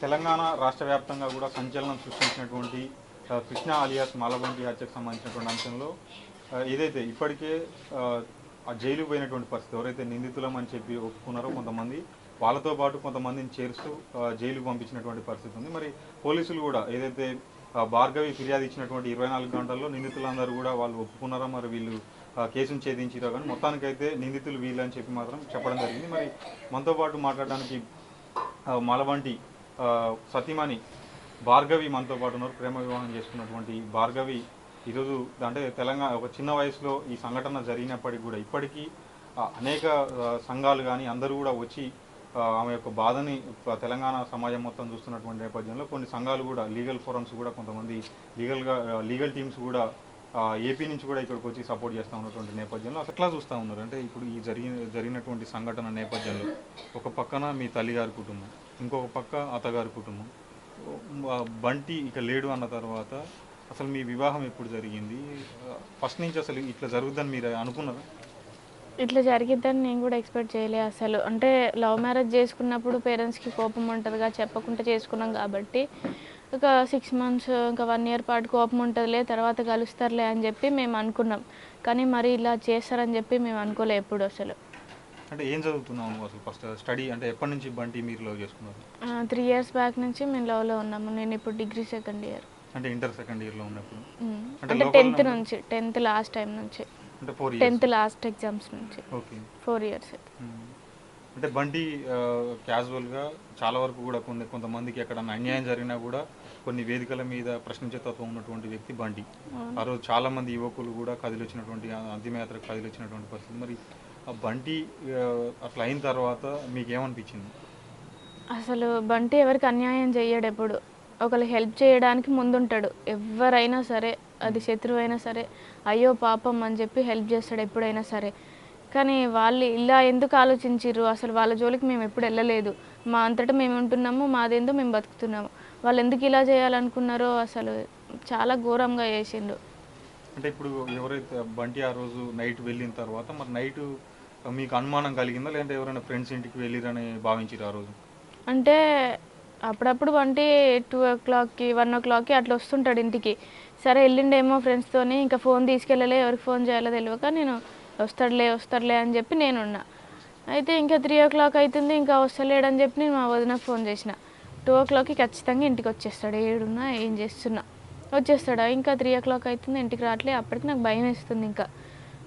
తెలంగాణ రాష్ట్ర వ్యాప్తంగా కూడా సంచలనం సృష్టించినటువంటి కృష్ణ అలియాస్ మాలబంటి హత్యకు సంబంధించినటువంటి అంశంలో ఏదైతే ఇప్పటికే జైలు పోయినటువంటి పరిస్థితి ఎవరైతే నిందితులం అని చెప్పి ఒప్పుకున్నారో కొంతమంది వాళ్ళతో పాటు కొంతమందిని చేరుస్తూ జైలుకు పంపించినటువంటి పరిస్థితి ఉంది. మరి పోలీసులు కూడా ఏదైతే భార్గవి ఫిర్యాదు ఇచ్చినటువంటి ఇరవై నాలుగు గంటల్లో నిందితులందరూ కూడా వాళ్ళు ఒప్పుకున్నారా? మరి వీళ్ళు కేసును ఛేదించారో? కానీ మొత్తానికైతే నిందితులు వీళ్ళని చెప్పి మాత్రం చెప్పడం జరిగింది. మరి మనతో పాటు మాట్లాడడానికి ఆ, మలవంటి సతీమణి భార్గవి మనతో పాటు ఉన్నారు. ప్రేమ వివాహం చేసుకున్నటువంటి భార్గవి ఈరోజు అంటే తెలంగాణ ఒక చిన్న వయసులో ఈ సంఘటన జరిగినప్పటికీ కూడా ఇప్పటికీ అనేక సంఘాలు కానీ అందరూ కూడా వచ్చి ఆమె యొక్క బాధని తెలంగాణ సమాజం మొత్తం చూస్తున్నటువంటి నేపథ్యంలో కొన్ని సంఘాలు కూడా లీగల్ ఫోరమ్స్ కూడా కొంతమంది లీగల్గా లీగల్ టీమ్స్ కూడా ఏపీ నుంచి కూడా ఇక్కడికి వచ్చి సపోర్ట్ చేస్తూ ఉన్నటువంటి నేపథ్యంలో అట్లా ఎట్లా చూస్తూ ఉన్నారు. అంటే ఇప్పుడు ఈ జరిగిన జరిగినటువంటి సంఘటన నేపథ్యంలో ఒక పక్కన మీ తల్లిగారి కుటుంబం ఇంకొక పక్క అత్తగారి కుటుంబం. బంటి ఇక లేడు అన్న తర్వాత అసలు మీ వివాహం ఎప్పుడు జరిగింది? ఫస్ట్ నుంచి అసలు ఇట్లా జరుగుద్దని మీరు అనుకున్నారా? ఇట్లా జరిగిద్దని నేను కూడా ఎక్స్పెక్ట్ చేయలే అసలు. అంటే లవ్ మ్యారేజ్ చేసుకున్నప్పుడు పేరెంట్స్కి కోపం ఉంటుందిగా చెప్పకుండా చేసుకున్నాం కాబట్టి ఒక సిక్స్ మంత్స్ ఇంకా వన్ ఇయర్ పాటు కోపం ఉంటుందిలే తర్వాత కలుస్తారులే అని చెప్పి మేము అనుకున్నాం. కానీ మరి ఇలా చేస్తారని చెప్పి మేము అనుకోలే ఎప్పుడు అసలు. అంటే ఏం చదువుతున్నావు నువ్వు అసలు ఫస్ట్? స్టడీ అంటే ఎప్పటి నుంచి బంటి మీరు లవ్ చేసుకున్నారు? త్రీ ఇయర్స్ బ్యాక్ నుంచి మేము లవ్లో ఉన్నాము. నేను ఇప్పుడు డిగ్రీ సెకండ్ ఇయర్. అంటే ఇంటర్ సెకండ్ ఇయర్లో ఉన్నప్పుడు? అంటే టెన్త్? నుంచి టెన్త్ లాస్ట్ టైం నుంచి. అంటే four years. Tenth last exams నుంచి. ఓకే. Four years. అంటే బంటి క్యాజువల్గా చాలా వరకు కూడా కొన్ని కొంతమందికి ఎక్కడన్నా అన్యాయం జరిగినా కూడా కొన్ని వేదికల మీద ప్రశ్నించే తత్వం ఉన్నటువంటి వ్యక్తి బంటి. ఆ రోజు చాలా మంది యువకులు కూడా కదిలొచ్చినటువంటి అంతిమయాత్రకు కదిలొచ్చినటువంటి పరిస్థితి. మరి బంటి అట్లా అయిన తర్వాత మీకు ఏమనిపించింది అసలు బంటి ఎవరికి అన్యాయం చెయ్యడు ఎప్పుడు. ఒకరు హెల్ప్ చేయడానికి ముందుంటాడు. ఎవరైనా సరే అది శత్రువు అయినా సరే అయ్యో పాపం అని చెప్పి హెల్ప్ చేస్తాడు ఎప్పుడైనా సరే. కానీ వాళ్ళు ఇలా ఎందుకు ఆలోచించిర్రు? అసలు వాళ్ళ జోలికి మేము ఎప్పుడు వెళ్ళలేదు. మా అంతటా మేము ఉంటున్నాము మాదేందో మేము బతుకుతున్నాము. వాళ్ళు ఎందుకు ఇలా చేయాలనుకున్నారో అసలు చాలా ఘోరంగా చేసిండు. అంటే ఇప్పుడు ఎవరైతే బంటి ఆ రోజు నైట్ వెళ్ళిన తర్వాత మరి నైట్ మీకు అనుమానం కలిగిందా? లేదంటే ఎవరైనా ఫ్రెండ్స్ ఇంటికి వెళ్ళిరని భావించారు ఆ రోజు? అంటే అప్పుడప్పుడు వంటి టూ ఓ క్లాక్కి వన్ ఓ క్లాక్కి అట్లా వస్తుంటాడు ఇంటికి. సరే వెళ్ళిండేమో ఫ్రెండ్స్తోని ఇంకా ఫోన్ తీసుకెళ్ళలే ఎవరికి ఫోన్ చేయాలో తెలియక నేను వస్తాడులే వస్తాడులే అని చెప్పి నేను ఉన్నా అయితే ఇంకా త్రీ ఓ క్లాక్ అవుతుంది ఇంకా వస్తలేడని చెప్పి నేను మా వదినకు ఫోన్ చేసిన. టూ ఓ క్లాక్కి ఖచ్చితంగా ఇంటికి వచ్చేస్తాడు ఏడున్నా ఏం చేస్తున్నా. వచ్చేస్తాడా? ఇంకా త్రీ ఓ క్లాక్ అవుతుంది ఇంటికి రావట్లే అప్పటికి నాకు భయం వేస్తుంది ఇంకా.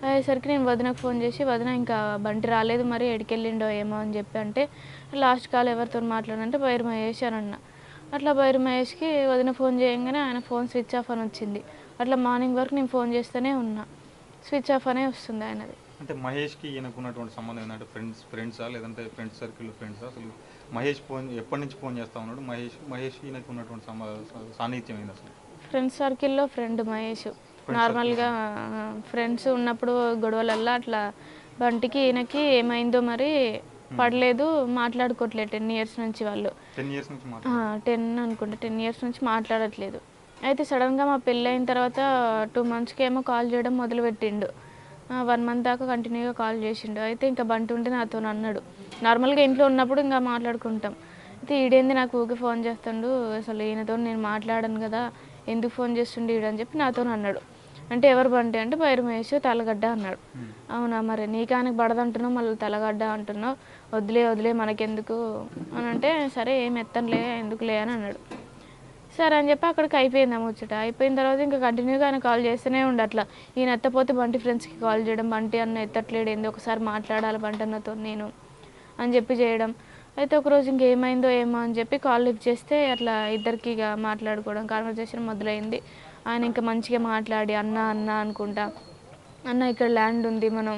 అయ్యేసరికి నేను వదినకు ఫోన్ చేసి వదిన ఇంకా బంటి రాలేదు మరి ఎడికెళ్ళిండో ఏమో అని చెప్పి అంటే లాస్ట్ కాల్ ఎవరితో మాట్లాడంటే బైరు మహేష్ అని అన్న. అట్లా బైరు మహేష్కి వదిన ఫోన్ చేయగానే ఆయన ఫోన్ స్విచ్ ఆఫ్ అని వచ్చింది. అట్లా మార్నింగ్ వరకు నేను ఫోన్ చేస్తూనే ఉన్నా. స్విచ్ ఆఫ్ అనే వస్తుంది ఆయనది. అంటే మహేష్కి ఈయనకు ఉన్నటువంటి సంబంధం ఏంటంటే ఫ్రెండ్స్ ఫ్రెండ్సా లేదంటే ఫ్రెండ్స్ సర్కిల్ ఫ్రెండ్సా అసలు మహేష్ ఫోన్ ఎప్పటి నుంచి ఫోన్ చేస్తా ఉన్నాడు? మహేష్ మహేష్ ఈయనకు ఉన్నటువంటి సంబ సాన్నిహిత్యం ఏంది అసలు? ఫ్రెండ్స్ సర్కిల్లో ఫ్రెండ్ మహేష్. నార్మల్గా ఫ్రెండ్స్ ఉన్నప్పుడు గొడవలల్లో అట్లా బంటికి ఈయనకి ఏమైందో మరి పడలేదు మాట్లాడుకోవట్లేదు టెన్ ఇయర్స్ నుంచి వాళ్ళు. టెన్ అనుకుంటా టెన్ ఇయర్స్ నుంచి మాట్లాడట్లేదు. అయితే సడన్గా మా పెళ్ళి అయిన తర్వాత టూ మంత్స్కి ఏమో కాల్ చేయడం మొదలుపెట్టిండు. వన్ మంత్ దాకా కంటిన్యూగా కాల్ చేసిండు. అయితే ఇంకా బంటి ఉంటే నాతో అన్నాడు నార్మల్గా ఇంట్లో ఉన్నప్పుడు ఇంకా మాట్లాడుకుంటాం. అయితే ఈడేంది నాకు ఊకే ఫోన్ చేస్తుండు అసలు ఈయనతో నేను మాట్లాడను కదా ఎందుకు ఫోన్ చేస్తుండే ఈడని చెప్పి నాతో అన్నాడు అంటే ఎవరు బంటి అంటే బైరు మహేష్ తలగడ్డ అన్నాడు. అవునా మరి? నీకానికి పడదంటున్నావు మళ్ళీ తలగడ్డ అంటున్నావు. వదిలే వదిలే మనకెందుకు? అని అంటే సరే ఏం ఎత్తనులే ఎందుకులే అని అన్నాడు. సరే అని చెప్పి అక్కడికి అయిపోయింది ఆ ముచ్చట. అయిపోయిన తర్వాత ఇంకా కంటిన్యూగా ఆయన కాల్ చేస్తూనే ఉండి అట్లా. ఈయన ఎత్తపోతే బంటి ఫ్రెండ్స్కి కాల్ చేయడం బంటి అన్న ఎత్తట్లేడు ఏంది ఒకసారి మాట్లాడాలి బంటి అన్నతో నేను అని చెప్పి చేయడం. అయితే ఒకరోజు ఇంకేమైందో ఏమో అని చెప్పి కాల్ లిఫ్ట్ చేస్తే అట్లా ఇద్దరికి ఇక మాట్లాడుకోవడం కాన్వర్జేషన్ మొదలైంది. ఆయన ఇంకా మంచిగా మాట్లాడి అన్న అన్న అనుకుంటా. అన్న ఇక్కడ ల్యాండ్ ఉంది మనం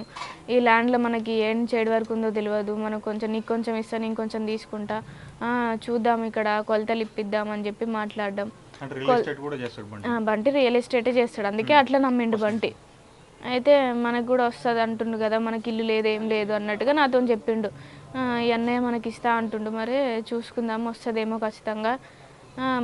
ఈ ల్యాండ్లో మనకి ఏం చేయడం వరకు ఉందో తెలియదు మనం కొంచెం నీకు కొంచెం ఇస్తా నేను కొంచెం తీసుకుంటా. ఆ, చూద్దాం ఇక్కడ కొలతలు ఇప్పిద్దాం అని చెప్పి మాట్లాడడం. బంటి రియల్ ఎస్టేటే చేస్తాడు అందుకే అట్లా నమ్మిండు బంటి అయితే మనకు కూడా వస్తుంది అంటుండు కదా మనకి ఇల్లు లేదు ఏం లేదు అన్నట్టుగా నాతో చెప్పిండు. ఆ, ఈ అన్నయ్య మనకి ఇస్తా అంటుండు. మరి చూసుకుందాం వస్తుందేమో ఖచ్చితంగా.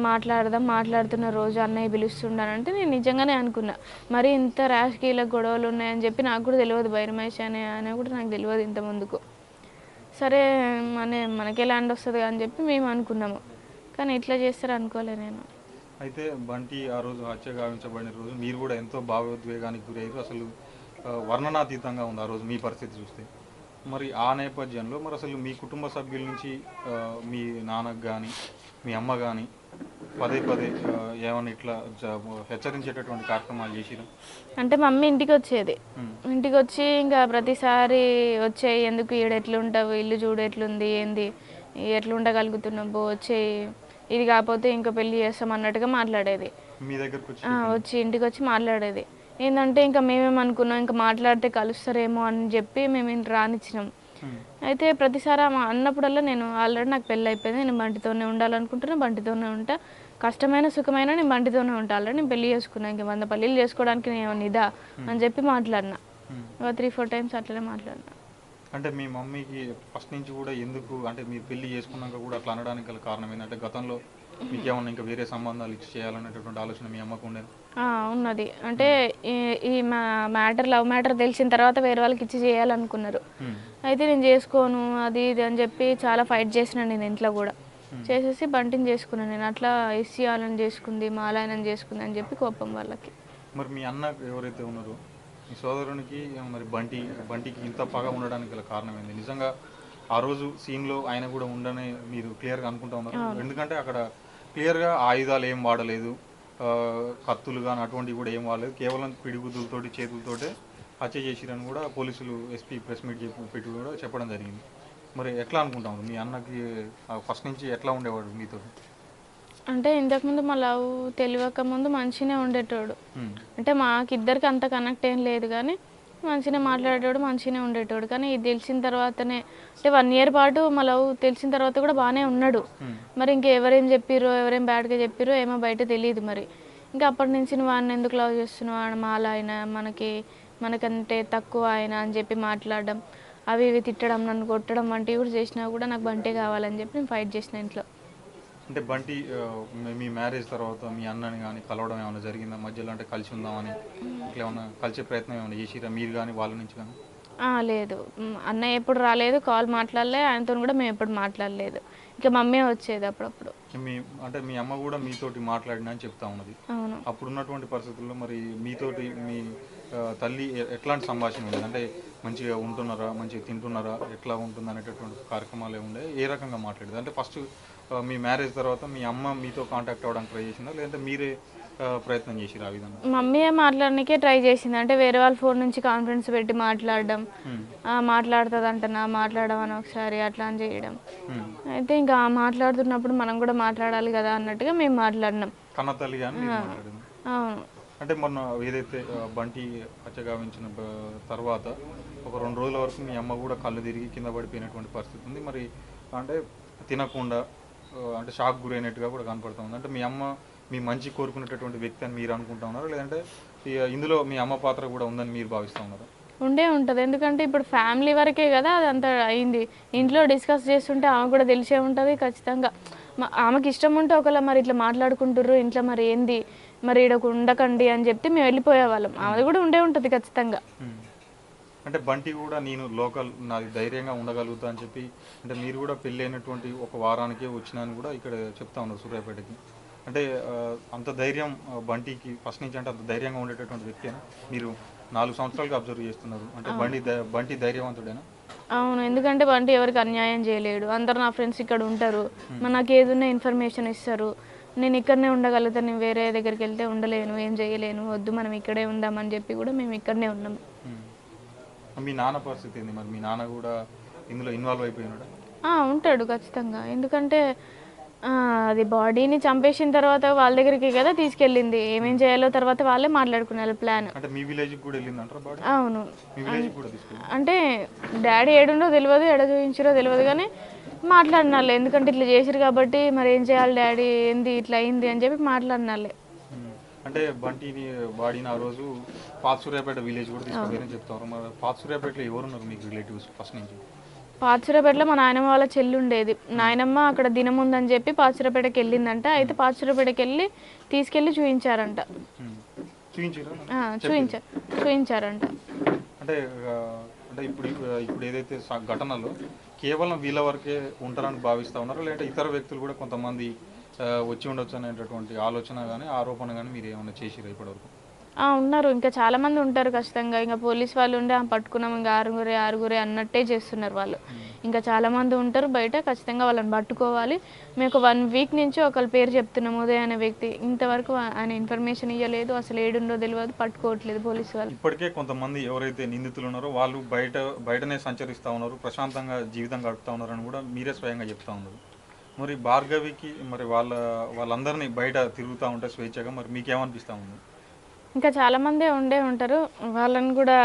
మాట్లాడదాం మాట్లాడుతున్న రోజు అన్నయ్య పిలుస్తుండానంటే నేను నిజంగానే అనుకున్నా. మరి ఇంత రాజకీయ గొడవలు ఉన్నాయని చెప్పి నాకు కూడా తెలియదు బైరమేష్ అనే అని కూడా నాకు తెలియదు ఇంత ముందుకు. సరే మన మనకే ల్యాండ్ వస్తుంది అని చెప్పి మేము అనుకున్నాము. కానీ ఇట్లా చేస్తారు అనుకోలే నేను. అయితే బంటి ఆ రోజు హత్య గావించబడిన రోజు మీరు కూడా ఎంతో భావోద్వేగానికి గురయ్యారు. అసలు వర్ణనాతీతంగా ఉంది ఆ రోజు మీ పరిస్థితి చూస్తే. మరి ఆ నేపథ్యంలో మరి అసలు మీ కుటుంబ సభ్యుల నుంచి మీ నాన్నకు కానీ మీ అమ్మ కానీ పదే పదే ఏమైనా ఇట్లా హెచ్చరించేటటువంటి కార్యక్రమాలు చేసిరా? అంటే మమ్మీ ఇంటికి వచ్చేది ఇంటికి వచ్చి ఇంకా ప్రతిసారి వచ్చేయి ఎందుకు ఈడ ఎట్లుంటావు ఇల్లు చూడు ఎట్లుంది ఏంది ఎట్లా ఉండగలుగుతున్నావు వచ్చేయి ఇది కాకపోతే ఇంకా పెళ్ళి చేస్తాం అన్నట్టుగా మాట్లాడేది. మీ దగ్గరకు వచ్చి వచ్చి ఇంటికి వచ్చి మాట్లాడేది. ఏంటంటే ఇంకా మేమేమనుకున్నాం ఇంకా మాట్లాడితే కలుస్తారేమో అని చెప్పి మేము రానిచ్చినాం. అయితే ప్రతిసారి ఆమె అన్నప్పుడల్లా నేను ఆల్రెడీ నాకు పెళ్ళి అయిపోయింది. నేను బంటితోనే ఉండాలనుకుంటున్నా బంటితోనే ఉంటా. కష్టమైన సుఖమైన నేను బంటితోనే ఉంటా. ఆల్రెడీ నేను పెళ్ళి చేసుకున్నా. ఇంక వంద పల్లీలు చేసుకోవడానికి నేను ఇదా అని చెప్పి మాట్లాడినా. ఒక త్రీ ఫోర్ టైమ్స్ అట్లనే మాట్లాడినా. అంటే మీ మమ్మీకి ఫస్ట్ నుంచి కూడా ఎందుకు అంటే మీరు పెళ్ళి చేసుకున్నాక కూడా అట్లా అనడానికి గల కారణం ఏంటంటే గతంలో మీకు ఏమన్నా ఇంకా వేరే సంబంధాలు ఇచ్చి చేయాలనేటటువంటి ఆలోచన మీ అమ్మకు ఉండేది? ఉన్నది. అంటే ఈ- మా మ్యాటర్ లవ్ మ్యాటర్ తెలిసిన తర్వాత వేరే వాళ్ళకి ఇచ్చి చేయాలనుకున్నారు. ఉమ్, అయితే నేను చేసుకోను అది ఇది అని చెప్పి చాలా ఫైట్ చేసిన నేను ఇంట్లో కూడా. చేసేసి బంటిని చేసుకున్నాను నేను. అట్లా ఎస్సీ వాళ్ళని చేసుకుంది మాలాయనని చేసుకుంది అని చెప్పి కోపం వాళ్ళకి. మరి మీ అన్న ఎవరైతే ఉన్నారో మీ సోదరునికి మరి బంటి బంటికి ఇంత పగ ఉండడానికి గల కారణం ఏంది? నిజంగా ఆ రోజు సీన్లో ఆయన కూడా ఉండని మీరు క్లియర్గా అనుకుంటా ఉన్నారు. ఎందుకంటే అక్కడ క్లియర్గా ఆయుధాలు ఏం వాడలేదు. కత్తులు కానీ అటువంటివి కూడా ఏం వాడలేదు. కేవలం పిడిగుద్దులతోటి చేతులతోటే హత్య చేసిరని కూడా పోలీసులు ఎస్పీ ప్రెస్ మీట్ పెట్టి కూడా చెప్పడం జరిగింది. మరి ఎట్లా అనుకుంటాం మీ అన్నకి ఫస్ట్ నుంచి ఎట్లా ఉండేవాడు మీతో అంటే ఇంతకుముందు మా లవ్ తెలియక ముందు మంచిగానే ఉండేటోడు. అంటే మాకిద్దరికి అంత కనెక్ట్ ఏం లేదు కానీ మంచిగానే మాట్లాడేటోడు మంచిగానే ఉండేటోడు. కానీ ఇది తెలిసిన తర్వాతనే అంటే వన్ ఇయర్ పాటు మా లవ్ తెలిసిన తర్వాత కూడా బాగానే ఉన్నాడు. మరి ఇంకా ఎవరేం చెప్పిరో ఎవరేం బ్యాడ్గా చెప్పిరో ఏమో బయట తెలియదు మరి. ఇంకా అప్పటి నుంచి ఆయన ఎందుకు లవ్ చేస్తున్నావు? మాల ఆయన మనకి మనకంటే తక్కువ ఆయన అని చెప్పి మాట్లాడడం అవి ఇవి తిట్టడం నన్ను కొట్టడం వంటివి కూడా చేసినా కూడా నాకు బంటే కావాలని చెప్పి నేను ఫైట్ చేసిన ఇంట్లో. అంటే బంటి మీ- మ్యారేజ్ తర్వాత మీ అన్నని కానీ కలవడం ఏమైనా జరిగిందా? మధ్యలో అంటే కలిసి ఉందామని ఇట్లా ఏమైనా కలిసే ప్రయత్నం ఏమైనా చేసిరా మీరు కానీ వాళ్ళ నుంచి కానీ లేదు. మ్, అన్నయ్య ఎప్పుడు రాలేదు కాల్ మాట్లాడలే ఆయనతో కూడా మేము ఎప్పుడు మాట్లాడలేదు. ఇంకా మమ్మీ వచ్చేది అప్పుడప్పుడు. మీ అంటే మీ అమ్మ కూడా మీతోటి మాట్లాడినా అని చెప్తా ఉన్నది. అవును. అప్పుడు ఉన్నటువంటి పరిస్థితుల్లో మరి మీతోటి మీ తల్లి ఎట్లాంటి సంభాషణ ఉంది? అంటే మంచిగా ఉంటున్నారా? మంచిగా తింటున్నారా? ఎట్లా ఉంటుంది అనేటటువంటి కార్యక్రమాలు ఏముండే? ఏ రకంగా మాట్లాడేది? అంటే ఫస్ట్ మీ మ్యారేజ్ తర్వాత మీ అమ్మ మీతో కాంటాక్ట్ అవ్వడానికి ట్రై చేసిందా? లేదంటే మీరే ప్రయత్నం చేసిరా ఆ విధంగా? మమ్మీయే మాట్లాడడానికే ట్రై చేసింది. అంటే వేరే వాళ్ళ ఫోన్ నుంచి కాన్ఫరెన్స్ పెట్టి మాట్లాడడం మాట్లాడుతుంది అంటనా మాట్లాడమని ఒకసారి అట్లా అని చేయడం. అయితే ఇంకా మాట్లాడుతున్నప్పుడు మనం కూడా మాట్లాడాలి కదా అన్నట్టుగా మేము మాట్లాడినాం. కన్న తల్లి అవును. అంటే మొన్న ఏదైతే బంటి హత్య గావించిన బ- తర్వాత ఒక రెండు రోజుల వరకు మీ అమ్మ కూడా కళ్ళు తిరిగి కింద పడిపోయినటువంటి పరిస్థితి ఉంది. మరి అంటే తినకుండా అంటే షాక్ గురైనట్టుగా కూడా కనపడుతూ ఉంది. అంటే మీ అమ్మ మీ మంచి కోరుకునేటటువంటి వ్యక్తి అని మీరు అనుకుంటా ఉన్నారా? లేదంటే ఇందులో మీ అమ్మ పాత్ర కూడా ఉందని మీరు భావిస్తూ ఉన్నారా? ఉండే ఉంటుంది. ఎందుకంటే ఇప్పుడు ఫ్యామిలీ వరకే కదా అదంతా అయింది. ఇంట్లో డిస్కస్ చేస్తుంటే ఆమె కూడా తెలిసే ఉంటుంది ఖచ్చితంగా. ఆమెకి ఇష్టం ఉంటే ఒకవేళ మరి ఇట్లా మాట్లాడుకుంటుర్రు ఇంట్లో మరి ఏంది మరి ఈడ ఉండకండి అని చెప్తే మేము వెళ్ళిపోయేవాళ్ళం. ఆమెది కూడా ఉండే ఉంటుంది ఖచ్చితంగా. అంటే బంటి కూడా నేను లోకల్ నాది ధైర్యంగా ఉండగలుగుతా అని చెప్పి అంటే మీరు కూడా పెళ్ళి అయినటువంటి ఒక వారానికే వచ్చినాను కూడా ఇక్కడ చెప్తా ఉన్నారు సూర్యాపేటకి. అంటే అంత ధైర్యం బంటికి ఫస్ట్ నుంచి అంటే అంత ధైర్యంగా ఉండేటటువంటి వ్యక్తి మీరు నాలుగు సంవత్సరాలుగా అబ్జర్వ్ చేస్తున్నారు. అంటే బండి బంటి ధైర్యవంతుడేనా? అవును ఎందుకంటే బంటి ఎవరికి అన్యాయం చేయలేడు. అందరు నా ఫ్రెండ్స్ ఇక్కడ ఉంటారు. నాకు ఏదున్నా ఇన్ఫర్మేషన్ ఇస్తారు. నేను ఇక్కడనే ఉండగలుగుతాను. నేను వేరే దగ్గరికి వెళ్తే ఉండలేను. ఏం చేయలేను. వద్దు మనం ఇక్కడే ఉందామని చెప్పి కూడా మేము ఇక్కడనే ఉన్నాం. మీ నాన్న పరిస్థితి ఏంది? మరి మీ నాన్న కూడా ఇందులో ఇన్వాల్వ్ అయిపోయినాడా? ఉంటాడు ఖచ్చితంగా. ఎందుకంటే అది బాడీని చంపేసిన తర్వాత వాళ్ళ దగ్గరికి కదా తీసుకెళ్ళింది. ఏమేం చేయాలో తర్వాత వాళ్ళే మాట్లాడుకున్నారు ప్లాన్. అంటే మీ విలేజ్కి కూడా బాడీ? అవును. మీ కూడా అంటే డాడీ ఏడుండో తెలియదు ఎడ చూపించారో తెలియదు కానీ మాట్లాడినాలే ఎందుకంటే ఇట్లా చేసిరు కాబట్టి మరి ఏం చేయాలి డాడీ? ఏంది? ఇట్లా అయింది అని చెప్పి మాట్లాడినాలే. అంటే బంటిని బాడీని ఆ రోజు పాత సూర్యాపేట విలేజ్ కూడా తీసుకుపోయినని చెప్తారు మరి పాత సూర్యాపేటలో ఎవరున్నారు మీకు రిలేటివ్స్ ఫస్ట్ నుంచి? పాచిరపేటలో మా నాయనమ్మ వాళ్ళ చెల్లి ఉండేది. నాయనమ్మ అక్కడ దినం ఉందని చెప్పి పాచిరపేటకి వెళ్ళిందంట. అయితే పాచిరపేటకి వెళ్ళి తీసుకెళ్ళి చూపించారంట. చూపించారా చూపించారంట అంటే అంటే ఇప్పుడు ఇప్పుడు ఏదైతే ఘటనలో కేవలం వీళ్ళ వరకే ఉంటారని భావిస్తా ఉన్నారా? లేదంటే ఇతర వ్యక్తులు కూడా కొంతమంది వచ్చి ఉండొచ్చు అనేటటువంటి ఆలోచన కానీ ఆరోపణ కానీ మీరు ఏమైనా చేసిరా ఇప్పటివరకు? ఆ, ఉన్నారు. ఇంకా చాలా మంది ఉంటారు ఖచ్చితంగా. ఇంకా పోలీస్ వాళ్ళు ఉండి "ఆ, పట్టుకున్నాం ఇంకా ఆరుగురే ఆరుగురే అన్నట్టే చేస్తున్నారు వాళ్ళు. ఇంకా చాలా మంది ఉంటారు బయట ఖచ్చితంగా వాళ్ళని పట్టుకోవాలి. మేము వన్ వీక్ నుంచి ఒకళ్ళ పేరు చెప్తున్నాం ఉదయ్ అనే వ్యక్తి. ఇంతవరకు ఆయన ఇన్ఫర్మేషన్ ఇవ్వలేదు అసలు ఏడుండో తెలియదు పట్టుకోవట్లేదు పోలీసు వాళ్ళు. ఇప్పటికే కొంతమంది ఎవరైతే నిందితులు ఉన్నారో వాళ్ళు బయట బయటనే సంచరిస్తూ ఉన్నారు ప్రశాంతంగా జీవితం గడుపుతా ఉన్నారని కూడా మీరే స్వయంగా చెప్తా ఉన్నారు. మరి భార్గవికి మరి వాళ్ళ వాళ్ళందరినీ బయట తిరుగుతూ ఉంటే స్వేచ్ఛగా మరి మీకేమనిపిస్తూ ఉంది? ఇంకా చాలా మందే ఉండే ఉంటారు. వాళ్ళని కూడా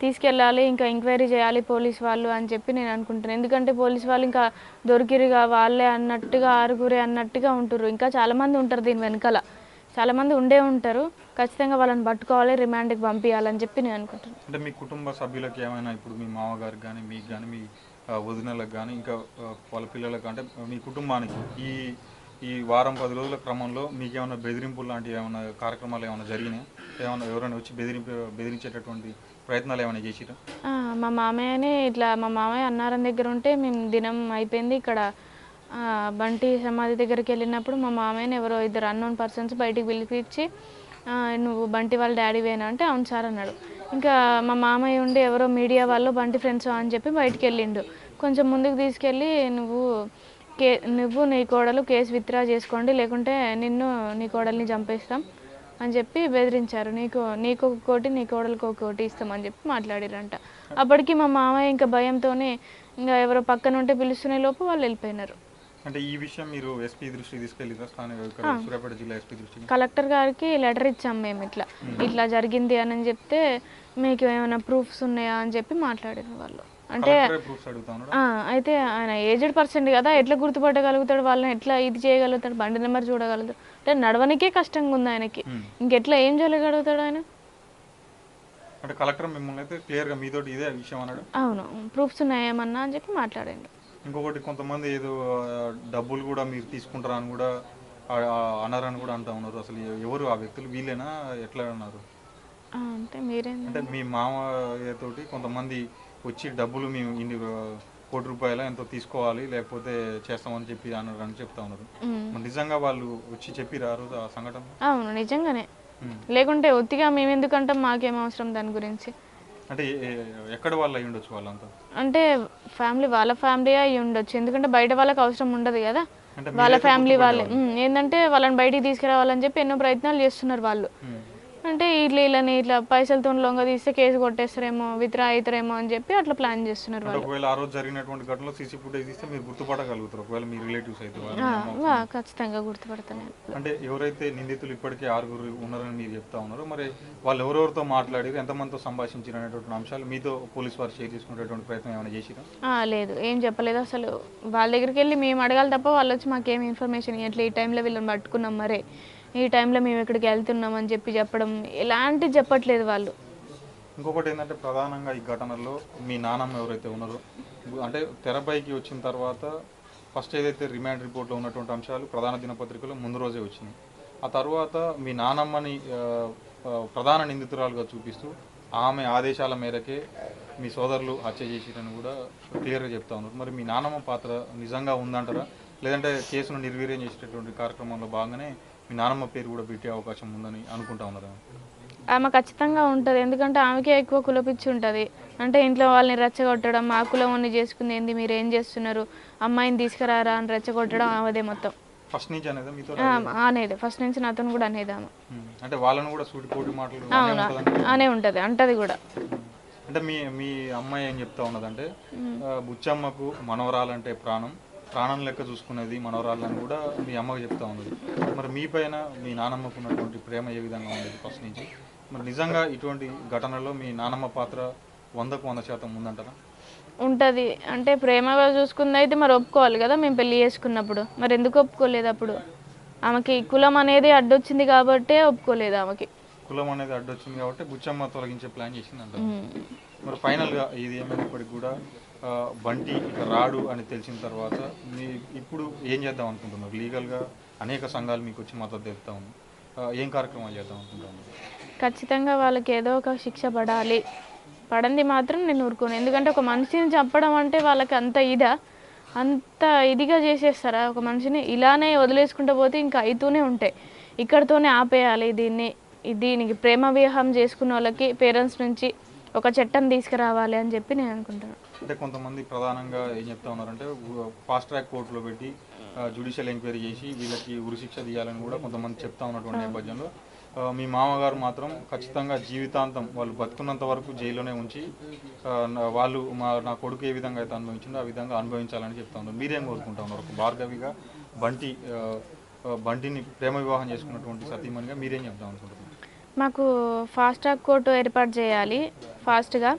తీసుకెళ్ళాలి ఇంకా ఎంక్వైరీ చేయాలి పోలీస్ వాళ్ళు అని చెప్పి నేను అనుకుంటున్నాను. ఎందుకంటే పోలీస్ వాళ్ళు ఇంకా దొరికిరుగా వాళ్ళే అన్నట్టుగా ఆరుగురే అన్నట్టుగా ఉంటారు ఇంకా చాలా మంది ఉంటారు దీని వెనకాల. చాలా మంది ఉండే ఉంటారు. ఖచ్చితంగా వాళ్ళని పట్టుకోవాలి రిమాండ్కి పంపించాలని చెప్పి నేను అనుకుంటున్నాను. అంటే మీ కుటుంబ సభ్యులకి ఏమైనా ఇప్పుడు మీ మామగారికి కానీ మీకు కానీ మీ వదినలకు కానీ ఇంకా వాళ్ళ పిల్లలకు అంటే మీ కుటుంబానికి ఈ ఈ వారం పది రోజుల క్రమంలో మీకు ఏమైనా బెదిరింపులు లాంటివి ఏమైనా కార్యక్రమాలు ఏమైనా జరిగినాయి? ఏమైనా ఎవరైనా వచ్చి బెదిరింపు బెదిరించేటటువంటి ప్రయత్నాలు ఏమైనా చేసిరా? మా మామయ్యనే ఇట్లా మా మామయ్య అన్నారం దగ్గర ఉంటే మేము దినం అయిపోయింది ఇక్కడ. బంటి సమాధి దగ్గరికి వెళ్ళినప్పుడు మా మామయ్యని ఎవరో ఇద్దరు అన్నోన్ పర్సన్స్ బయటికి పిలిపించి నువ్వు బంటి వాళ్ళ డాడీవేనా అంటే అవును సార్ అన్నాడు. ఇంకా మా మామయ్య ఉండి ఎవరో మీడియా వాళ్ళు బంటి ఫ్రెండ్స్ అని చెప్పి బయటికి వెళ్ళిండు. కొంచెం ముందుకు తీసుకెళ్ళి నువ్వు కే నువ్వు నీ కోడలు కేసు విత్డ్రా చేసుకోండి లేకుంటే నిన్ను నీ కోడల్ని చంపేస్తాం అని చెప్పి బెదిరించారు. నీకు నీకు ఒక కోటి నీ కోడలికి ఒక కోటి ఇస్తామని చెప్పి మాట్లాడారంట. అప్పటికి మా మామయ్య ఇంకా భయంతోనే ఇంకా ఎవరో పక్కన ఉంటే పిలుస్తునే లోపు వాళ్ళు వెళ్ళిపోయినారు. అంటే ఈ విషయం మీరు ఎస్పీ దృష్టికి తీసుకెళ్ళిరా స్థానిక ఇక్కడ సూర్యాపేట జిల్లా ఎస్పీ దృష్టికి? కలెక్టర్ గారికి లెటర్ ఇచ్చాం మేము ఇట్లా. ఇట్లా జరిగింది అని చెప్తే మీకు ఏమైనా ప్రూఫ్స్ ఉన్నాయా అని చెప్పి మాట్లాడారు వాళ్ళు. అంటే అయితే ఆయన ఏజ్డ్ పర్సన్ కదా ఎట్లా గుర్తుపట్టగలుగుతాడు వాళ్ళని? ఎట్లా ఇది చేయగలుగుతాడు? బండి నెంబర్ చూడగలుగుతాడు? అంటే నడవనికే కష్టంగా ఉంది ఆయనకి. ఇంకెట్లా ఏం చేయగలుగుతాడు ఆయన? అంటే కలెక్టర్ మిమ్మల్ని అయితే క్లియర్గా మీతోటి ఇదే విషయం అన్నాడు. అవును. ప్రూఫ్స్ ఉన్నాయేమన్నా అని చెప్పి మాట్లాడండి. ఇంకొకటి కొంతమంది ఏదో డబ్బులు కూడా మీరు తీసుకుంటారా అని కూడా అన్నారని కూడా అంటా ఉన్నారు. అసలు ఎవరు ఆ వ్యక్తులు? వీళ్ళేనా? ఎట్లా ఉన్నారు ఆ, అంటే మీరేంది? అంటే మీ తోటి కొంతమంది వచ్చి డబ్బులు మేము ఇన్ని కోటి రూపాయలు ఎంతో తీసుకోవాలి లేకపోతే చేస్తామని చెప్పి అన్నారు అని చెప్తా ఉన్నారు. మరి నిజంగా వాళ్ళు వచ్చి చెప్పిరా ఆ సంఘటన? అవును నిజంగానే. లేకుంటే ఒత్తిగా మేము ఎందుకంటాం మాకేం అవసరం దాని గురించి? అంటే ఎక్కడ వాళ్ళు అయి ఉండొచ్చు వాళ్ళంతా? అంటే ఫ్యామిలీ వాళ్ళ ఫ్యామిలీ అయి ఉండొచ్చు. ఎందుకంటే బయట వాళ్ళకి అవసరం ఉండదు కదా. వాళ్ళ ఫ్యామిలీ వాళ్ళే. ఏంటంటే వాళ్ళని బయటికి తీసుకురావాలని చెప్పి ఎన్నో ప్రయత్నాలు చేస్తున్నారు వాళ్ళు. అంటే ఇట్లా ఇలాని ఇట్లా పైసలతో లొంగ తీస్తే కేసు కొట్టేస్తారేమో విత్డ్రా అవుతారేమో అని చెప్పి అట్లా ప్లాన్ చేస్తున్నారు వాళ్ళు. ఒకవేళ ఆ రోజు జరిగినటువంటి ఘటనలో సీసీ ఫుటేజ్ తీస్తే మీరు గుర్తుపట్టగలుగుతారు. ఒకవేళ మీ రిలేటివ్స్ అయితే ఖచ్చితంగా గుర్తుపడతాను అంటే ఎవరైతే నిందితులు ఇప్పటికే ఆరుగురు ఉన్నారని మీరు చెప్తా ఉన్నారు మరి వాళ్ళు ఎవరెవరితో మాట్లాడి ఎంతమందితో సంభాషించారు అనేటువంటి అంశాలు మీతో పోలీస్ వారు షేర్ చేసుకునేటువంటి ప్రయత్నం ఏమైనా చేసిరా? ఆ, లేదు ఏం చెప్పలేదు అసలు. వాళ్ళ దగ్గరికి వెళ్ళి మేము అడగాలి తప్ప వాళ్ళు వచ్చి మాకేం ఇన్ఫర్మేషన్ ఇవ్వట్లేదు ఈ టైంలో వీళ్ళని పట్టుకున్నాం మరే. ఈ టైంలో మేము ఇక్కడికి వెళ్తున్నాం అని చెప్పి చెప్పడం ఎలాంటిది చెప్పట్లేదు వాళ్ళు. ఇంకొకటి ఏంటంటే ప్రధానంగా ఈ ఘటనలో మీ నానమ్మ ఎవరైతే ఉన్నారో అంటే తెరపైకి వచ్చిన తర్వాత ఫస్ట్ ఏదైతే రిమాండ్ రిపోర్ట్లో ఉన్నటువంటి అంశాలు ప్రధాన దినపత్రికలో ముందు రోజే వచ్చినాయి. ఆ తర్వాత మీ నానమ్మని ప్రధాన నిందితురాలుగా చూపిస్తూ ఆమె ఆదేశాల మేరకే మీ సోదరులు హత్య చేసిరని కూడా క్లియర్గా చెప్తా ఉన్నారు. మరి మీ నానమ్మ పాత్ర నిజంగా ఉందంటారా? లేదంటే కేసును నిర్వీర్యం చేసేటటువంటి కార్యక్రమంలో భాగంగానే మీ నానమ్మ పేరు కూడా పెట్టే అవకాశం ఉందని అనుకుంటా ఉన్నారా? ఆమె ఖచ్చితంగా ఉంటుంది. ఎందుకంటే ఆమెకే ఎక్కువ కులపిచ్చి ఉంటుంది. అంటే ఇంట్లో వాళ్ళని రెచ్చగొట్టడం మా కులం అన్ని చేసుకుంది ఏంది మీరు ఏం చేస్తున్నారు? అమ్మాయిని తీసుకురారా అని రెచ్చగొట్టడం ఆమెదే మొత్తం. ఫస్ట్ నుంచి అనేది మీతో అనేది? ఫస్ట్ నుంచి నాతో కూడా అనేది ఆమె. అంటే వాళ్ళని కూడా సూటి పోటీ మాటలు అనే అవునా? ఉంటుందండి. అనే ఉంటుంది. అంటది కూడా. అంటే మీ మీ అమ్మాయి ఏం చెప్తా ఉన్నదంటే బుచ్చమ్మకు మనవరాలంటే ప్రాణం ప్రాణం లెక్క చూసుకునేది మనవరాలని కూడా మీ అమ్మకు చెప్తా ఉన్నది. మరి మీ పైన మీ నానమ్మకు ఉన్నటువంటి ప్రేమ ఏ విధంగా ఉండేది ఫస్ట్ నుంచి? మరి నిజంగా ఇటువంటి ఘటనలో మీ నానమ్మ పాత్ర వందకు వంద శాతం ఉందంటారా? ఉంటుంది. అంటే ప్రేమగా చూసుకుంది అయితే మరి ఒప్పుకోవాలి కదా మేము పెళ్ళి చేసుకున్నప్పుడు. మరి ఎందుకు ఒప్పుకోలేదు అప్పుడు? ఆమెకి కులం అనేది అడ్డొచ్చింది కాబట్టే ఒప్పుకోలేదు ఆమెకి. కులం అనేది అడ్డొచ్చింది కాబట్టి బుచ్చమ్మ తొలగించే ప్లాన్ చేసింది అంటారు ఉమ్. మరి ఫైనల్గా ఇది ఏమైనప్పటికీ కూడా బంటి ఇక రాడు అని తెలిసిన తర్వాత మీ ఇప్పుడు ఏం చేద్దాం అనుకుంటున్నారు? లీగల్గా అనేక సంఘాలు మీకు వచ్చి మద్దతు తెలుపుతా ఉంది. ఏం కార్యక్రమాలు చేద్దాం అనుకుంటున్నారు? ఖచ్చితంగా వాళ్ళకి ఏదో ఒక శిక్ష పడాలి. పడంది మాత్రం నేను ఊరుకోను. ఎందుకంటే ఒక మనిషిని చంపడం అంటే వాళ్ళకి అంత ఇదా. అంత ఇదిగా చేసేస్తారా? ఒక మనిషిని ఇలానే వదిలేసుకుంటూ పోతే ఇంకా అవుతూనే ఉంటాయి. ఇక్కడితోనే ఆపేయాలి దీన్ని. దీనికి ప్రేమ వివాహం చేసుకున్న వాళ్ళకి పేరెంట్స్ నుంచి ఒక చట్టం తీసుకురావాలి అని చెప్పి నేను అనుకుంటాను అంటే కొంతమంది ప్రధానంగా ఏం చెప్తా ఉన్నారంటే ఫాస్ట్ ట్రాక్ కోర్టులో పెట్టి జ్యుడిషియల్ ఎంక్వైరీ చేసి వీళ్ళకి ఉరిశిక్ష తీయాలని కూడా కొంతమంది చెప్తా ఉన్నటువంటి నేపథ్యంలో మీ మామగారు మాత్రం ఖచ్చితంగా జీవితాంతం వాళ్ళు బతుకున్నంత వరకు జైల్లోనే ఉంచి వాళ్ళు మా నా కొడుకు ఏ విధంగా అయితే అనుభవించిందో ఆ విధంగా అనుభవించాలని చెప్తా ఉన్నారు. మీరేం కోరుకుంటా ఉన్నారు? ఒక భార్గవిగా బంటి బంటిని ప్రేమ వివాహం చేసుకున్నటువంటి సతీమణిగా మీరేం చెప్తాం అనుకుంటున్నారు? మాకు ఫాస్ట్ ట్రాక్ కోర్టు ఏర్పాటు చేయాలి ఫాస్ట్గా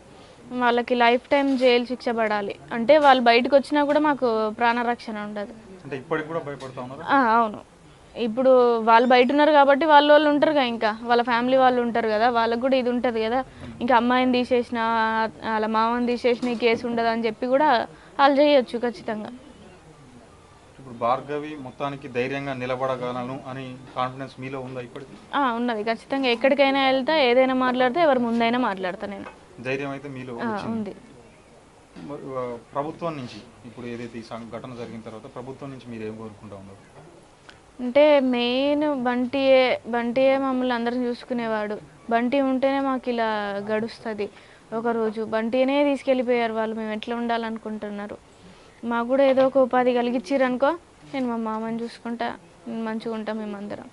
వాళ్ళకి లైఫ్ టైం జైలు శిక్ష పడాలి. అంటే వాళ్ళు బయటకు వచ్చినా కూడా మాకు ప్రాణరక్షణ ఉండదు. అంటే ఇప్పటికి కూడా భయపడతా ఉన్నారు? ఆ, అవును. ఇప్పుడు వాళ్ళు బయట ఉన్నారు కాబట్టి వాళ్ళ వాళ్ళు ఉంటారు కదా ఇంకా. వాళ్ళ ఫ్యామిలీ వాళ్ళు ఉంటారు కదా. వాళ్ళకు కూడా ఇది ఉంటుంది కదా. ఇంకా అమ్మాయిని తీసేసిన వాళ్ళ మామని తీసేసిన ఈ కేసు ఉండదు అని చెప్పి కూడా వాళ్ళు చేయొచ్చు ఖచ్చితంగా. ఇప్పుడు భార్గవి మొత్తానికి ధైర్యంగా నిలబడగలను అని కాన్ఫిడెన్స్ మీలో ఉందా ఇప్పటికి? ఆ, ఉన్నది. ఖచ్చితంగా ఎక్కడికైనా వెళ్తా ఏదైనా మాట్లాడితే ఎవరి ముందైనా మాట్లాడతా నేను. ధైర్యం అయితే మీలో ఉంది. ప్రభుత్వం నుంచి ఇప్పుడు ఏదైతే ఈ సంఘటన జరిగిన తర్వాత ప్రభుత్వం నుంచి మీరు ఏం కోరుకుంటా ఉన్నారు? అంటే మెయిన్ బంటియే బంటియే మమ్మల్ని అందరిని చూసుకునేవాడు. బంటి ఉంటేనే మాకు ఇలా గడుస్తుంది. ఒకరోజు బంటినే తీసుకెళ్ళిపోయారు వాళ్ళు. మేము ఎట్లా ఉండాలనుకుంటున్నారు? మాకు కూడా ఏదో ఒక ఉపాధి కలిగించారు అనుకో నేను మా మామని చూసుకుంటా నేను మంచిగా ఉంటాం మేమందరం.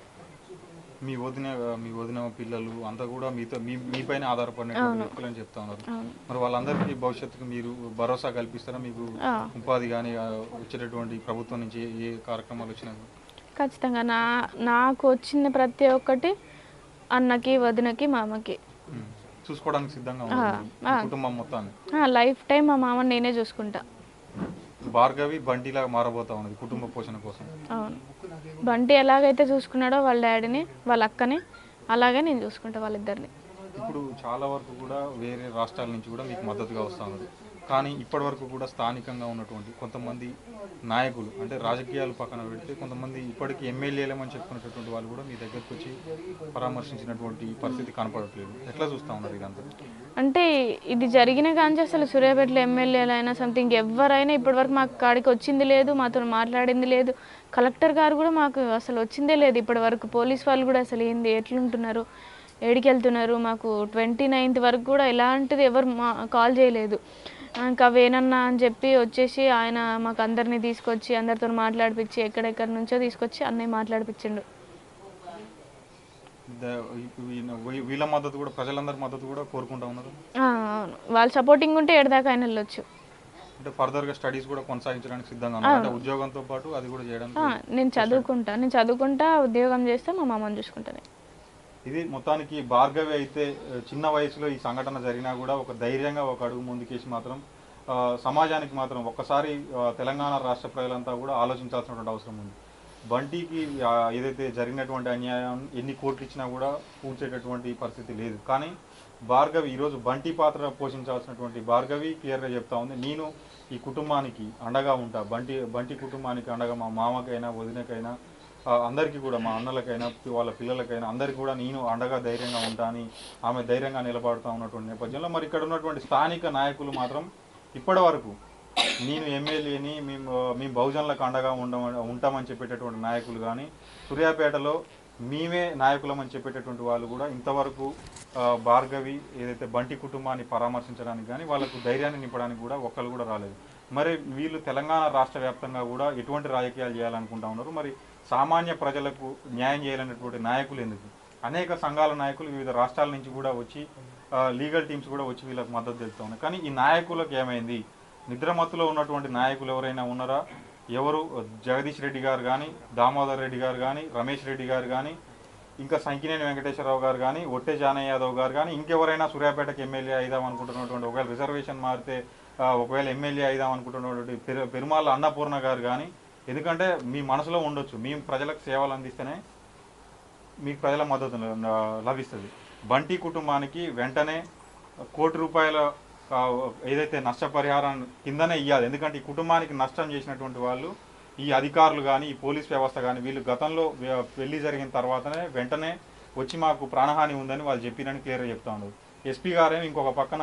మీ వదిన మీ వదిన పిల్లలు అంతా కూడా మీతో మీ మీపైన ఆధారపడినటువంటి వ్యక్తులు అని చెప్తా ఉన్నారు. మరి వాళ్ళందరికీ భవిష్యత్తుకు మీరు భరోసా కల్పిస్తారా? మీకు ఉపాధి కానీ వచ్చేటటువంటి ప్రభుత్వం నుంచి ఏ- కార్యక్రమాలు వచ్చినా? ఖచ్చితంగా నా నాకు వచ్చిన ప్రతి ఒక్కటి అన్నకి వదినకి మామకి. చూసుకోవడానికి సిద్ధంగా కుటుంబం మొత్తాన్ని. లైఫ్ టైం మా మామని నేనే చూసుకుంటా. భార్గవి బంటిలాగా మారబోతా ఉన్నది కుటుంబ పోషణ కోసం. అవును. బంటి ఎలాగైతే చూసుకున్నాడో వాళ్ళ డాడీని వాళ్ళ అక్కని అలాగే నేను చూసుకుంటా వాళ్ళిద్దరిని. ఇప్పుడు చాలా వరకు కూడా వేరే రాష్ట్రాల నుంచి కూడా మీకు మద్దతుగా వస్తూ ఉన్నారు కానీ ఇప్పటి వరకు కూడా స్థానికంగా ఉన్నటువంటి కొంతమంది నాయకులు అంటే రాజకీయాలు పక్కన పెడితే కొంతమంది ఇప్పటికీ ఎమ్మెల్యేలేమని చెప్పుకునేటటువంటి వాళ్ళు కూడా మీ దగ్గరికి వచ్చి పరామర్శించినటువంటి పరిస్థితి కనపడట్లేదు. ఎట్లా చూస్తూ ఉన్నారు ఇదంతా? అంటే ఇది జరిగిన కానీ అసలు సూర్యాపేటలో ఎమ్మెల్యేలు సంథింగ్ ఎవరైనా ఇప్పటివరకు మాకు కాడికి వచ్చింది లేదు మాతో మాట్లాడింది లేదు. కలెక్టర్ గారు కూడా మాకు అసలు వచ్చిందే లేదు ఇప్పటి వరకు పోలీస్ వాళ్ళు కూడా అసలు ఏంది ఎట్లుంటున్నారు ఏడికి వెళ్తున్నారు మాకు ట్వంటీ నైన్త్ వరకు కూడా ఎలాంటిది ఎవరు మా కాల్ చేయలేదు. ఇంకా వేనన్నా అని చెప్పి వచ్చేసి ఆయన మాకు అందరినీ తీసుకొచ్చి అందరితో మాట్లాడిపించి ఎక్కడెక్కడి నుంచో తీసుకొచ్చి అన్నయ్య మాట్లాడిపించిండు వీళ్ళ మద్దతు కూడా ప్రజలందరి మద్దతు కూడా కోరుకుంటా ఉన్నారు? అవును. వాళ్ళు సపోర్టింగ్ ఉంటే ఏడదాకా ఆయన వెళ్ళొచ్చు. అంటే ఫర్దర్గా స్టడీస్ కూడా కొనసాగించడానికి సిద్ధంగా ఉన్నారు. ఉద్యోగంతో పాటు అది కూడా చేయడానికి ఆ, నేను చదువుకుంటా. నేను చదువుకుంటా ఉద్యోగం చేస్తే మా మామని చూసుకుంటాను. ఇది మొత్తానికి భార్గవి అయితే చిన్న వయసులో ఈ సంఘటన జరిగినా కూడా ఒక ధైర్యంగా ఒక అడుగు ముందుకేసి మాత్రం సమాజానికి మాత్రం ఒక్కసారి తెలంగాణ రాష్ట్ర ప్రజలంతా కూడా ఆలోచించాల్సినటువంటి అవసరం ఉంది. బంటికి ఏదైతే జరిగినటువంటి అన్యాయం ఎన్ని కోట్లు ఇచ్చినా కూడా పూడ్చేటటువంటి పరిస్థితి లేదు. కానీ భార్గవి ఈరోజు బంటి పాత్ర పోషించాల్సినటువంటి భార్గవి క్లియర్గా చెప్తా ఉంది. నేను ఈ కుటుంబానికి అండగా ఉంటా. బంటి బంటి కుటుంబానికి అండగా మా మామకైనా వదినకైనా అందరికీ కూడా మా అన్నలకైనా వాళ్ళ పిల్లలకైనా అందరికీ కూడా నేను అండగా ధైర్యంగా ఉంటా అని ఆమె ధైర్యంగా నిలబడుతూ ఉన్నటువంటి నేపథ్యంలో మరి ఇక్కడ ఉన్నటువంటి స్థానిక నాయకులు మాత్రం ఇప్పటి వరకు నేను ఎమ్మెల్యేని మేము మేము బహుజనులకు అండగా ఉండమ ఉంటామని చెప్పేటటువంటి నాయకులు కానీ సూర్యాపేటలో మేమే నాయకులమని చెప్పేటటువంటి వాళ్ళు కూడా ఇంతవరకు భార్గవి ఏదైతే బంటి కుటుంబాన్ని పరామర్శించడానికి కానీ వాళ్ళకు ధైర్యాన్ని నింపడానికి కూడా ఒక్కరు కూడా రాలేదు. మరి వీళ్ళు తెలంగాణ రాష్ట్ర వ్యాప్తంగా కూడా ఎటువంటి రాజకీయాలు చేయాలనుకుంటా ఉన్నారు? మరి సామాన్య ప్రజలకు న్యాయం చేయాలనేటువంటి నాయకులు ఎందుకు? అనేక సంఘాల నాయకులు వివిధ రాష్ట్రాల నుంచి కూడా వచ్చి లీగల్ టీమ్స్ కూడా వచ్చి వీళ్ళకి మద్దతు తెలుపుతా ఉన్నాయి కానీ ఈ నాయకులకు ఏమైంది? నిద్రమత్తులో ఉన్నటువంటి నాయకులు ఎవరైనా ఉన్నారా? ఎవరు? జగదీష్ రెడ్డి గారు కానీ దామోదర్ రెడ్డి గారు కానీ రమేష్ రెడ్డి గారు కానీ ఇంకా సంకినేని వెంకటేశ్వరరావు గారు కానీ ఒట్టే జానయ్య యాదవ్ గారు కానీ ఇంకెవరైనా సూర్యాపేటకి ఎమ్మెల్యే అయిదాం అనుకుంటున్నటువంటి ఒకవేళ రిజర్వేషన్ మారితే ఒకవేళ ఎమ్మెల్యే అయిదాం అనుకుంటున్నటువంటి పెరు పెరుమాళ్ళ అన్నపూర్ణ గారు కానీ ఎందుకంటే మీ మనసులో ఉండొచ్చు. మేము ప్రజలకు సేవలు అందిస్తేనే మీకు ప్రజల మద్దతు లభిస్తుంది. బంటి కుటుంబానికి వెంటనే కోటి రూపాయల ఏదైతే నష్టపరిహారం కిందనే ఇవ్వాలి ఎందుకంటే ఈ కుటుంబానికి నష్టం చేసినటువంటి వాళ్ళు ఈ అధికారులు కానీ ఈ పోలీస్ వ్యవస్థ కానీ వీళ్ళు గతంలో పెళ్ళి జరిగిన తర్వాతనే వెంటనే వచ్చి మాకు ప్రాణహాని ఉందని వాళ్ళు చెప్పినని క్లియర్గా చెప్తా ఉన్నారు ఎస్పీ గారేమి ఇంకొక పక్కన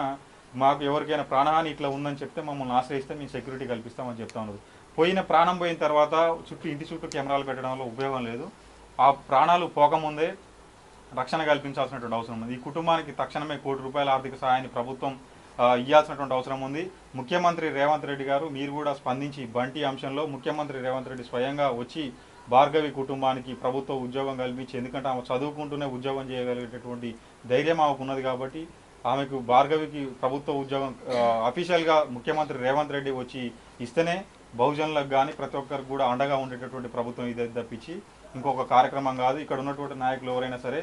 మాకు ఎవరికైనా ప్రాణహాని ఇట్లా ఉందని చెప్తే మమ్మల్ని ఆశ్రయిస్తే మేము సెక్యూరిటీ కల్పిస్తామని చెప్తా ఉన్నారు పోయిన ప్రాణం పోయిన తర్వాత చుట్టూ ఇంటి చుట్టూ కెమెరాలు పెట్టడం వల్ల ఉపయోగం లేదు. ఆ ప్రాణాలు పోకముందే రక్షణ కల్పించాల్సినటువంటి అవసరం ఉంది. ఈ కుటుంబానికి తక్షణమే కోటి రూపాయల ఆర్థిక సహాయాన్ని ప్రభుత్వం ఇవ్వాల్సినటువంటి అవసరం ఉంది. ముఖ్యమంత్రి రేవంత్ రెడ్డి గారు మీరు కూడా స్పందించి బంటి అంశంలో ముఖ్యమంత్రి రేవంత్ రెడ్డి స్వయంగా వచ్చి భార్గవి కుటుంబానికి ప్రభుత్వ ఉద్యోగం కల్పించి ఎందుకంటే ఆమె చదువుకుంటూనే ఉద్యోగం చేయగలిగేటటువంటి ధైర్యం ఆమెకు ఉన్నది కాబట్టి ఆమెకు భార్గవికి ప్రభుత్వ ఉద్యోగం అఫీషియల్గా ముఖ్యమంత్రి రేవంత్ రెడ్డి వచ్చి ఇస్తేనే బహుజనులకు కానీ ప్రతి ఒక్కరికి కూడా అండగా ఉండేటటువంటి ప్రభుత్వం ఇదే తప్పించి ఇంకొక కార్యక్రమం కాదు. ఇక్కడ ఉన్నటువంటి నాయకులు ఎవరైనా సరే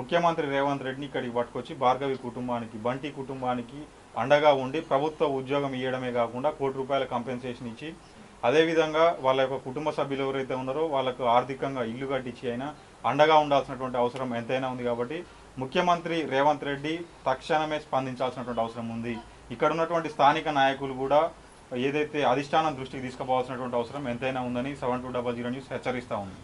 ముఖ్యమంత్రి రేవంత్ రెడ్డిని ఇక్కడికి పట్టుకొచ్చి భార్గవి కుటుంబానికి బంటి కుటుంబానికి అండగా ఉండి ప్రభుత్వ ఉద్యోగం ఇవ్వడమే కాకుండా కోటి రూపాయల కంపెన్సేషన్ ఇచ్చి అదేవిధంగా వాళ్ళ యొక్క కుటుంబ సభ్యులు ఎవరైతే ఉన్నారో వాళ్ళకు ఆర్థికంగా ఇల్లు కట్టించి అయినా అండగా ఉండాల్సినటువంటి అవసరం ఎంతైనా ఉంది కాబట్టి ముఖ్యమంత్రి రేవంత్ రెడ్డి తక్షణమే స్పందించాల్సినటువంటి అవసరం ఉంది. ఇక్కడ ఉన్నటువంటి స్థానిక నాయకులు కూడా ఏదైతే అధిష్టానం దృష్టికి తీసుకుపోవాల్సినటువంటి అవసరం ఎంతైనా ఉందని seven two double zero news హెచ్చరిస్తూ ఉంది.